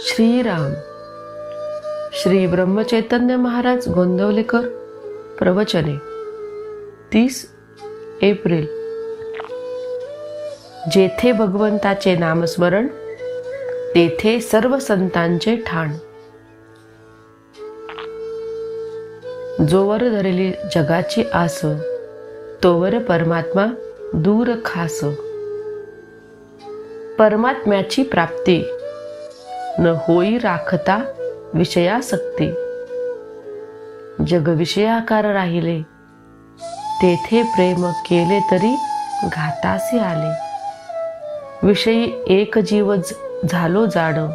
श्रीराम. श्री ब्रह्मचैतन्य महाराज गोंदवलेकर प्रवचने. तीस एप्रिल. जेथे भगवंताचे नामस्मरण तेथे सर्व संतांचे ठाण. जोवर धरली जगाची आस तोवर परमात्मा दूर खास. परमात्म्याची प्राप्ती न होई राखता विषयासक्ती. जग विषयाकार राहिले तेथे प्रेम केले तरी घातासे आले. विषयी एक जीव झालो जाण.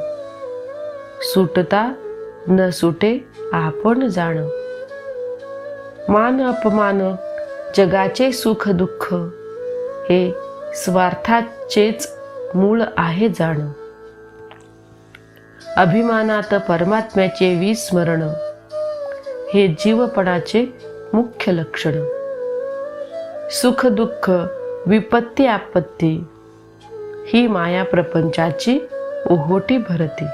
सुटता न सुटे आपण जाण. मान अपमान जगाचे सुख दुःख हे स्वार्थाचेच मूळ आहे जाणं. अभिमानात परमात्म्याचे विस्मरण. हे जीवपणाचे मुख्य लक्षण. सुख दुःख विपत्ती आपत्ती ही माया प्रपंचाची ओहोटी भरती.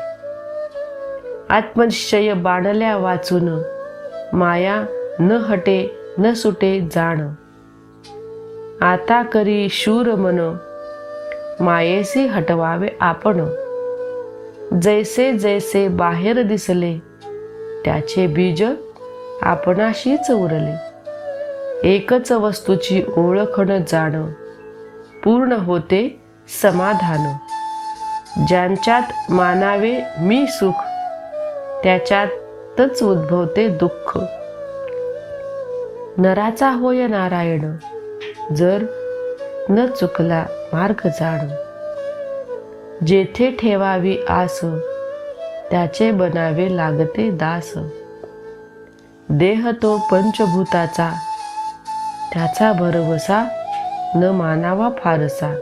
आत्मनिश्चय बाणल्या वाचून माया न हटे न सुटे जाण. आता करी शूर मन मायेसी हटवावे आपण. जैसे जैसे बाहेर दिसले त्याचे बीज आपणाशीच उरले. एकच वस्तूची ओळखण जाण पूर्ण होते समाधान. ज्यांच्यात मानावे मी सुख त्याच्यातच उद्भवते दुःख. नराचा होय नारायण जर न चुकला मार्ग जाण. जेथे ठेवावी आस त्याचे बनावे लागते दास. देह तो पंचभूताचा त्याचा भरवसा न मानावा फारसा.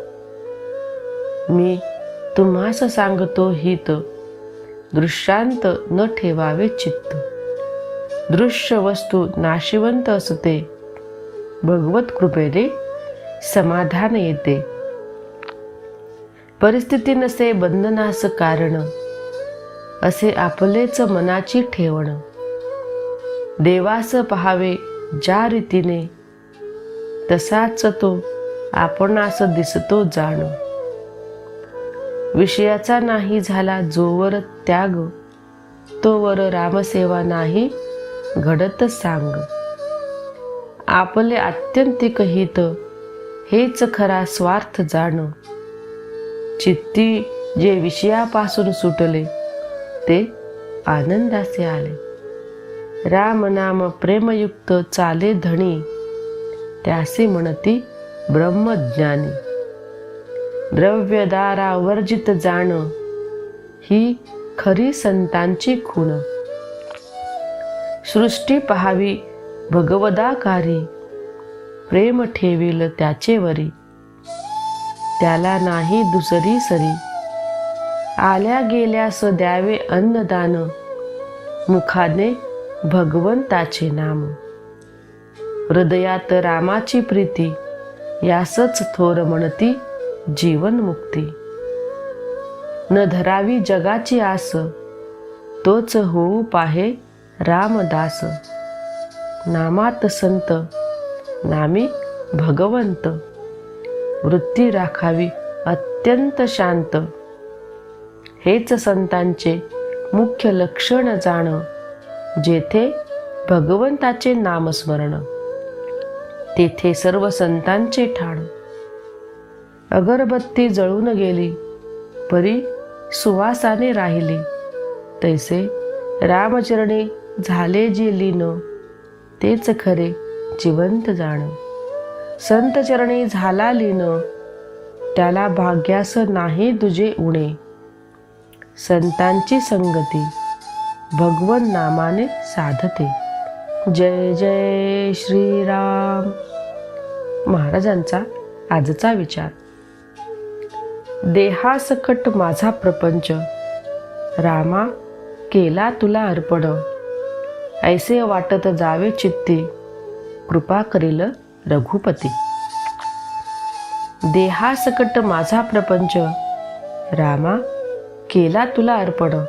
मी तुम्हास सांगतो हित दृश्यांत न ठेवावे चित्त. दृश्य वस्तू नाशिवंत असते भगवत कृपेने समाधान येते. परिस्थिती नसे बंधनास कारण. असे आपलेच मनाची ठेवण. देवास पहावे ज्या रीतीने तसाच तो आपणास दिसतो जाण. विषयाचा नाही झाला जोवर त्याग तोवर रामसेवा नाही घडत सांग. आपले आत्यंतिक हित हेच खरा स्वार्थ जाण. चित्ती जे विषयापासून सुटले ते आनंदाचे आले. राम नाम प्रेमयुक्त चाले धणी त्यासे म्हणती ब्रह्मज्ञानी. द्रव्यदारा वर्जित जाण ही खरी संतांची खूण. सृष्टी पहावी भगवदाकारी प्रेम ठेवील त्याचे वरी. त्याला नाही दुसरी सरी. आल्या गेल्यास द्यावे अन्नदान. मुखाने भगवंताचे नाम. हृदयात रामाची प्रीती यासच थोर म्हणती जीवनमुक्ती. न धरावी जगाची आस तोच होऊ पाहे रामदास. नामात संत नामी भगवंत. वृत्ती राखावी अत्यंत शांत. हेच संतांचे मुख्य लक्षण जाण जेथे भगवंताचे नामस्मरण तेथे सर्व संतांचे ठाण. अगरबत्ती जळून गेली परी सुवासाने राहिली. तैसे रामचरणी झाले जे लीन तेच खरे जिवंत जाणं. संत चरणी झाला लीन. त्याला भाग्यास नाही तुझे उणे. संतांची संगती भगवन नामाने साधते. जय जय श्रीराम. महाराजांचा आजचा विचार. देहासकट माझा प्रपंच. रामा केला तुला अर्पण. ऐसे वाटत जावे चित्ती. कृपा करील रघुपती. देहासकट माझा प्रपंच. रामा केला तुला अर्पण.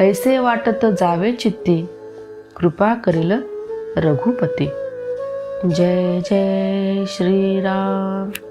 ऐसे वाटत जावे चित्ती. कृपा करील रघुपती. जय जय श्रीराम.